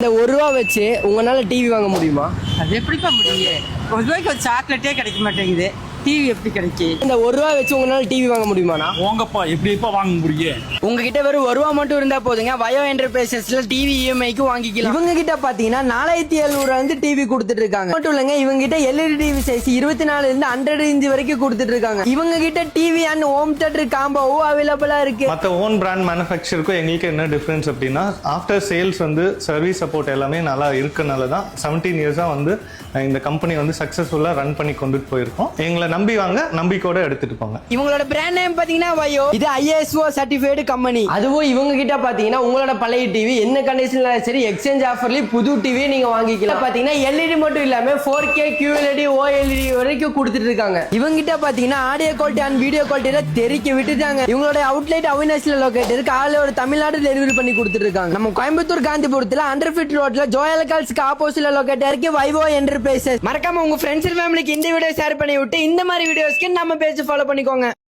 இந்த ஒரு ரூபா வச்சு உங்களால டிவி வாங்க முடியுமா? அது எப்படிப்பா முடியும்? ஒரு ரூபாய்க்கு ஒரு சாக்லேட்டே கிடைக்க மாட்டேங்குது. டிவி எப்படி கிடைக்கும் இந்த ஒரு ரூபா வச்சு உங்களால டிவி வாங்க முடியுமாண்ணா? போங்கப்பா எப்படி எப்ப வாங்க முடியும்? உங்ககிட்ட வெறும் ஒரு ரூபா மட்டும் இருந்தா போதுங்க. வயோ என்டர்பிரைசஸ்ல டிவி இஎம்ஐக்கு வாங்கிக்கலாம். இவங்க கிட்ட பாத்தீங்கன்னா நாலாயிரத்தி எழுநூறு வந்து டிவி கொடுத்துட்டு இருக்காங்க. மட்டும் இல்லைங்க இவங்க கிட்ட எல்இடி டிவி சைஸ் இருபத்தி நாலுல இருந்து ஹண்ட்ரட் இன்ச் வரைக்கும் கொடுத்துட்டு இருக்காங்க. இவங்க கிட்ட டிவி அண்ட் ஹோம் தேட்டர் காம்போவும் அவைலபிளா இருக்கு. மற்ற ஓன் பிராண்ட் மேனுஃபேக்சருக்கும் எங்களுக்கு என்ன டிஃப்ரென்ஸ் அப்படின்னா ஆஃப்டர் சேல்ஸ் வந்து சர்வீஸ் சப்போர்ட் எல்லாமே நல்லா இருக்கனால தான் செவன்டீன் இயர்ஸாக வந்து இந்த கம்பெனி வந்து சக்ஸஸ்ஃபுல்லாக ரன் பண்ணி கொண்டுட்டு போயிருக்கோம். எங்களை நம்பி வாங்க நம்பிக்கையோட எடுத்துட்டு போங்க. இவங்களோட பிராண்ட் நேம் பாத்தீங்கன்னா வயோ இது ஐஎஸ்ஓ சர்டிஃபைடு கம்பெனி அதுவும் இவங்க கிட்ட பாத்தீங்கன்னா உங்களோட பழைய டிவி என்ன கண்டிஷன்ல சரி எக்ஸ்சேஞ்ச் ஆஃபர்லயும் புது டிவி நீங்க வாங்கிக்கலாம். பாத்தீங்கன்னா எல்இடி மட்டும் இல்லாம ஃபோர் கே கியூஎல்இடி ஓஎல்இடி வரைக்கும் கொடுத்துட்டு இருக்காங்க. இவங்க கிட்ட பாத்தீங்கன்னா ஆடியோ குவாலிட்டி அண்ட் வீடியோ குவாலிட்டியில தெரிக்க விட்டுட்டாங்க. இவங்களோட அவுட்லைட் அவினாசில லொக்கேட் இருக்கு. ஆள் ஒரு தமிழ்நாடு டெலிவரி பண்ணி கொடுத்துட்டு இருக்காங்க. நம்ம கோயம்புத்தூர் காந்திபுரத்துல அண்டர் ஃபிட் ரோட்ல ஜோயல் கால்ஸ்க்கு ஆப்போசிட்ல லொக்கேட் இருக்கு வைவோ என்டர்பிரைசஸ் மறக்காம உங்க ஃப்ரெண்ட்ஸ் ஃபேமிலிக்கு இந்த வீடியோ ஷேர் பண்ணி விட்டு இந்த மாதிரி வீடியோஸ்க்கு நம்ம பேஜ் ஃபாலோ பண்ணிக்கோங்க.